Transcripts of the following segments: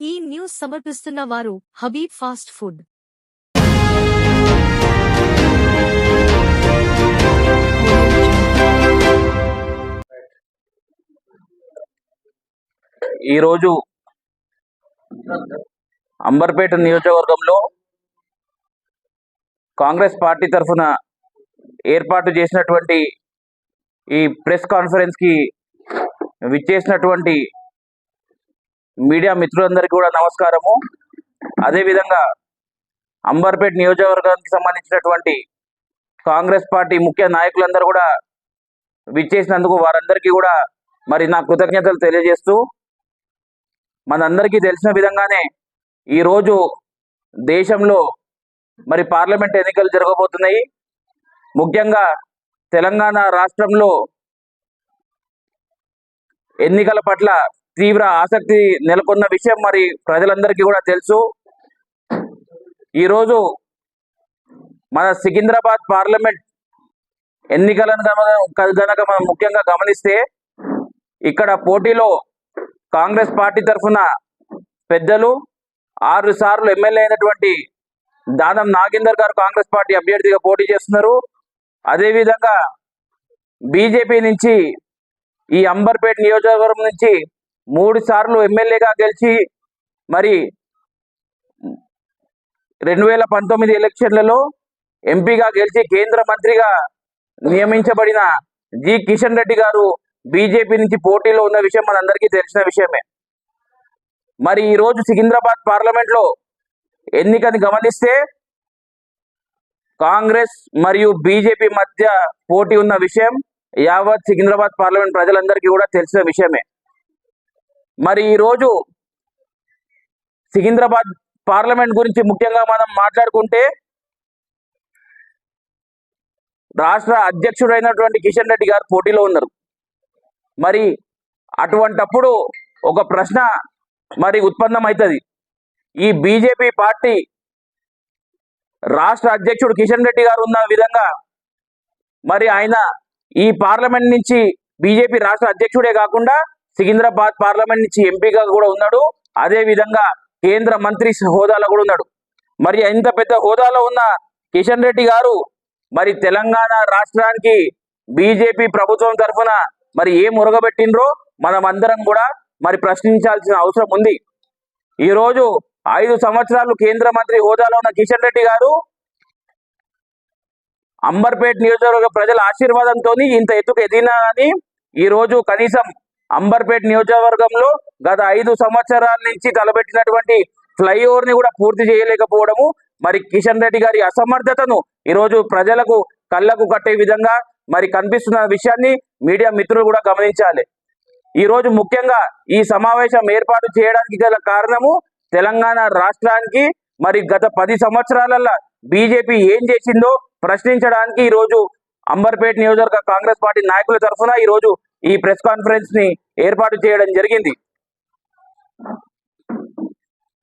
ఈ న్యూస్ సమర్పిస్తున్న వారు హబీబ్ ఫాస్ట్ ఫుడ్. ఈరోజు అంబర్పేట నియోజకవర్గంలో కాంగ్రెస్ పార్టీ తరఫున ఏర్పాటు చేసినటువంటి ఈ ప్రెస్ కాన్ఫరెన్స్కి విచ్చేసినటువంటి మీడియా మిత్రులందరికీ కూడా నమస్కారము. అదేవిధంగా అంబర్పేట్ నియోజకవర్గానికి సంబంధించినటువంటి కాంగ్రెస్ పార్టీ ముఖ్య నాయకులందరూ కూడా విచ్చేసినందుకు వారందరికీ కూడా మరి నా కృతజ్ఞతలు తెలియజేస్తూ మనందరికీ తెలిసిన విధంగానే ఈరోజు దేశంలో మరి పార్లమెంట్ ఎన్నికలు జరగబోతున్నాయి. ముఖ్యంగా తెలంగాణ రాష్ట్రంలో ఎన్నికల పట్ల తీవ్ర ఆసక్తి నెలకొన్న విషయం మరి ప్రజలందరికీ కూడా తెలుసు. ఈరోజు మన సికింద్రాబాద్ పార్లమెంట్ ఎన్నికలను గమ- గనక మనం ముఖ్యంగా గమనిస్తే ఇక్కడ పోటీలో కాంగ్రెస్ పార్టీ తరఫున పెద్దలు ఆరు సార్లు ఎమ్మెల్యే అయినటువంటి దానం నాగేందర్ గారు కాంగ్రెస్ పార్టీ అభ్యర్థిగా పోటీ చేస్తున్నారు. అదేవిధంగా బీజేపీ నుంచి ఈ అంబర్పేట నియోజకవర్గం నుంచి మూడు సార్లు ఎమ్మెల్యేగా గెలిచి మరి రెండు వేల పంతొమ్మిది ఎలక్షన్లలో ఎంపీగా గెలిచి కేంద్ర మంత్రిగా నియమించబడిన జి కిషన్ రెడ్డి గారు బీజేపీ నుంచి పోటీలో ఉన్న విషయం మనందరికీ తెలిసిన విషయమే. మరి ఈ రోజు సికింద్రాబాద్ పార్లమెంట్లో ఎన్నికని గమనిస్తే కాంగ్రెస్ మరియు బీజేపీ మధ్య పోటీ ఉన్న విషయం యావత్ సికింద్రాబాద్ పార్లమెంట్ ప్రజలందరికీ కూడా తెలిసిన విషయమే. మరి ఈ రోజు సికింద్రాబాద్ పార్లమెంట్ గురించి ముఖ్యంగా మనం మాట్లాడుకుంటే రాష్ట్ర అధ్యక్షుడైనటువంటి కిషన్ రెడ్డి గారు పోటీలో ఉన్నారు. మరి అటువంటప్పుడు ఒక ప్రశ్న మరి ఉత్పన్నమవుతుంది ఈ బీజేపీ పార్టీ రాష్ట్ర అధ్యక్షుడు కిషన్ రెడ్డి గారు ఉన్న విధంగా మరి ఆయన ఈ పార్లమెంట్ నుంచి బీజేపీ రాష్ట్ర అధ్యక్షుడే కాకుండా సికింద్రాబాద్ పార్లమెంట్ నుంచి ఎంపీగా కూడా ఉన్నాడు. అదే విధంగా కేంద్ర మంత్రి హోదాలో కూడా ఉన్నాడు. మరి ఇంత పెద్ద హోదాలో ఉన్న కిషన్ రెడ్డి గారు మరి తెలంగాణ రాష్ట్రానికి బీజేపీ ప్రభుత్వం తరఫున మరి ఏం మురగబెట్టిండ్రో మనం అందరం కూడా మరి ప్రశ్నించాల్సిన అవసరం ఉంది. ఈ రోజు ఐదు సంవత్సరాలు కేంద్ర మంత్రి హోదాలో ఉన్న కిషన్ రెడ్డి గారు అంబర్పేట్ నియోజకవర్గ ప్రజల ఆశీర్వాదంతో ఇంత ఎత్తుకు ఎదిగినా కానీ ఈ రోజు కనీసం అంబర్పేట్ నియోజకవర్గంలో గత ఐదు సంవత్సరాల నుంచి తలబెట్టినటువంటి ఫ్లైఓవర్ని కూడా పూర్తి చేయలేకపోవడము. మరి కిషన్ రెడ్డి గారి అసమర్థతను ఈ రోజు ప్రజలకు కళ్ళకు కట్టే విధంగా మరి కనిపిస్తున్న విషయాన్ని మీడియా మిత్రులు కూడా గమనించాలి. ఈ రోజు ముఖ్యంగా ఈ సమావేశం ఏర్పాటు చేయడానికి గల కారణము తెలంగాణ రాష్ట్రానికి మరి గత పది సంవత్సరాలలో బీజేపీ ఏం చేసిందో ప్రశ్నించడానికి ఈ రోజు అంబర్పేట్ నియోజకవర్గ కాంగ్రెస్ పార్టీ నాయకుల తరఫున ఈ రోజు ఈ ప్రెస్ కాన్ఫరెన్స్ని ఏర్పాటు చేయడం జరిగింది.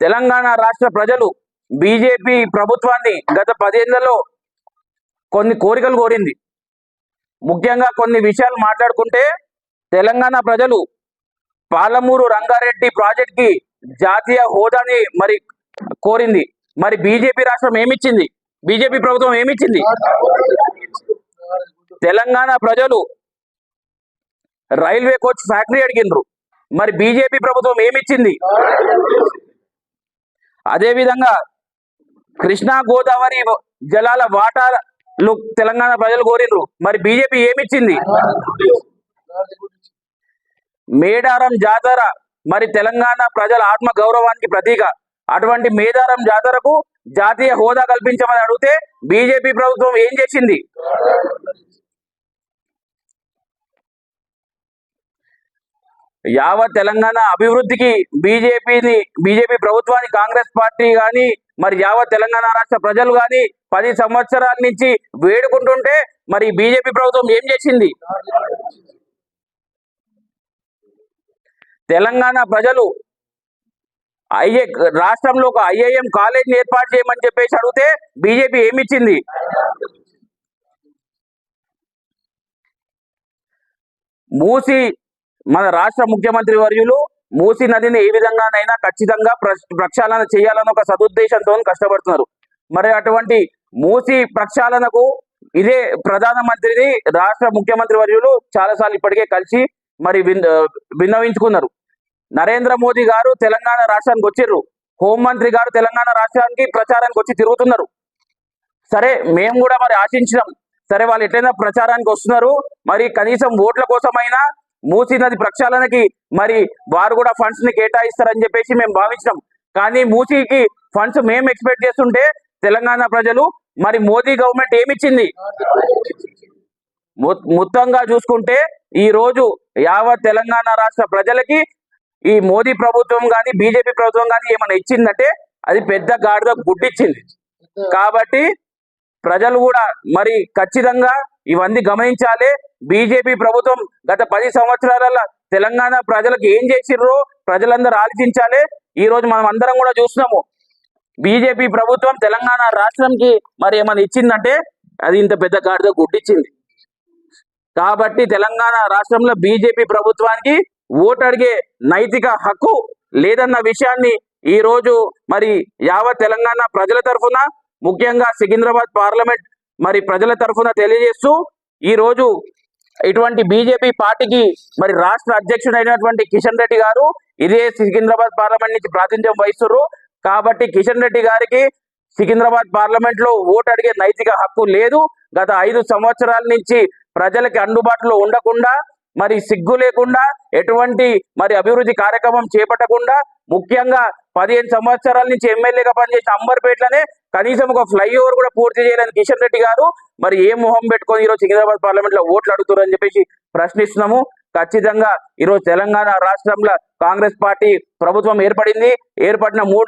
తెలంగాణ రాష్ట్ర ప్రజలు బీజేపీ ప్రభుత్వాన్ని గత పదేళ్ళలో కొన్ని కోరికలు కోరింది. ముఖ్యంగా కొన్ని విషయాలు మాట్లాడుకుంటే తెలంగాణ ప్రజలు పాలమూరు రంగారెడ్డి ప్రాజెక్ట్కి జాతీయ హోదాని మరి కోరింది. మరి బీజేపీ రాష్ట్రం ఏమిచ్చింది? బీజేపీ ప్రభుత్వం ఏమిచ్చింది? తెలంగాణ ప్రజలు రైల్వే కోచ్ ఫ్యాక్టరీ అడిగినరు మరి బీజేపీ ప్రభుత్వం ఏమిచ్చింది? అదే విధంగా కృష్ణా గోదావరి జలాల వాటాలు తెలంగాణ ప్రజలు కోరినరు మరి బీజేపీ ఏమిచ్చింది? మేడారం జాతర. మరి తెలంగాణ ప్రజల ఆత్మ గౌరవానికి ప్రతీక. అటువంటి మేడారం జాతరకు జాతీయ హోదా కల్పించమని అడిగితే బీజేపీ ప్రభుత్వం ఏం చేసింది? యావత్ తెలంగాణ అభివృద్ధికి బీజేపీని బీజేపీ ప్రభుత్వాన్ని కాంగ్రెస్ పార్టీ కానీ మరి యావత్ తెలంగాణ రాష్ట్ర ప్రజలు కానీ పది సంవత్సరాల నుంచి వేడుకుంటుంటే మరి బీజేపీ ప్రభుత్వం ఏం చేసింది? తెలంగాణ ప్రజలు ఐఏ రాష్ట్రంలో ఒక ఐఐఎం కాలేజ్ ఏర్పాటు చేయమని చెప్పేసి అడిగితే బీజేపీ ఏమిచ్చింది? మూసి మన రాష్ట్ర ముఖ్యమంత్రి వర్యులు మూసి నదిని ఏ విధంగానైనా ఖచ్చితంగా ప్రక్షాళన చేయాలని ఒక సదుద్దేశంతో కష్టపడుతున్నారు. మరి అటువంటి మూసి ప్రక్షాళనకు ఇదే ప్రధానమంత్రిని రాష్ట్ర ముఖ్యమంత్రి వర్యులు చాలాసార్లు ఇప్పటికే కలిసి మరి విన్- విన్నవించుకున్నారు. నరేంద్ర మోదీ గారు తెలంగాణ రాష్ట్రానికి వచ్చిర్రు. హోంమంత్రి గారు తెలంగాణ రాష్ట్రానికి ప్రచారానికి వచ్చి తిరుగుతున్నారు. సరే మేము కూడా మరి ఆశించినాం. సరే వాళ్ళు ఎట్లయినా ప్రచారానికి వస్తున్నారు. మరి కనీసం ఓట్ల కోసమైనా మూసీ నది ప్రక్షాళనకి మరి వారు కూడా ఫండ్స్ని కేటాయిస్తారని చెప్పేసి మేము భావించినాం. కానీ మూసీకి ఫండ్స్ మేము ఎక్స్పెక్ట్ చేస్తుంటే తెలంగాణ ప్రజలు మరి మోదీ గవర్నమెంట్ ఏమిచ్చింది? మొత్తంగా చూసుకుంటే ఈ రోజు యావత్ తెలంగాణ రాష్ట్ర ప్రజలకి ఈ మోదీ ప్రభుత్వం కానీ బీజేపీ ప్రభుత్వం కానీ ఏమైనా ఇచ్చిందంటే అది పెద్ద గాడిద గుడ్డిచ్చింది. కాబట్టి ప్రజలు కూడా మరి ఖచ్చితంగా ఇవన్నీ గమనించాలి. బీజేపీ ప్రభుత్వం గత పది సంవత్సరాల తెలంగాణ ప్రజలకు ఏం చేసిర్రో? ప్రజలందరూ ఆలోచించాలి. ఈ రోజు మనం అందరం కూడా చూస్తున్నాము. బీజేపీ ప్రభుత్వం తెలంగాణ రాష్ట్రంకి మరి ఏమైనా ఇచ్చిందంటే అది ఇంత పెద్ద గాడిద గుడ్డిచ్చింది. కాబట్టి తెలంగాణ రాష్ట్రంలో బీజేపీ ప్రభుత్వానికి ఓటు అడిగే నైతిక హక్కు లేదన్న విషయాన్ని ఈ రోజు మరి యావత్ తెలంగాణ ప్రజల తరఫున ముఖ్యంగా సికింద్రాబాద్ పార్లమెంట్ మరి ప్రజల తరఫున తెలియజేస్తూ ఈ రోజు ఇటువంటి బీజేపీ పార్టీకి మరి రాష్ట్ర అధ్యక్షుడైనటువంటి కిషన్ రెడ్డి గారు ఇదే సికింద్రాబాద్ పార్లమెంట్ నుంచి ప్రాతినిధ్యం వహిస్తున్నారు కాబట్టి కిషన్ రెడ్డి గారికి సికింద్రాబాద్ పార్లమెంట్లో ఓటు అడిగే నైతిక హక్కు లేదు. గత ఐదు సంవత్సరాల నుంచి ప్రజలకి అందుబాటులో ఉండకుండా మరి సిగ్గు లేకుండా ఎటువంటి మరి అభివృద్ధి కార్యక్రమం చేపట్టకుండా ముఖ్యంగా పదిహేను సంవత్సరాల నుంచి ఎమ్మెల్యేగా పనిచేసిన అంబర్పేటలోనే కనీసం ఒక ఫ్లైఓవర్ కూడా పూర్తి చేయలేని కిషన్ రెడ్డి గారు మరి ఏ మొహం పెట్టుకొని ఈరోజు సికింద్రాబాద్ పార్లమెంట్లో ఓట్లు అడుగుతారని చెప్పేసి ప్రశ్నిస్తున్నాము. ఖచ్చితంగా ఈరోజు తెలంగాణ రాష్ట్రంలో కాంగ్రెస్ పార్టీ ప్రభుత్వం ఏర్పడింది. ఏర్పడిన మూడు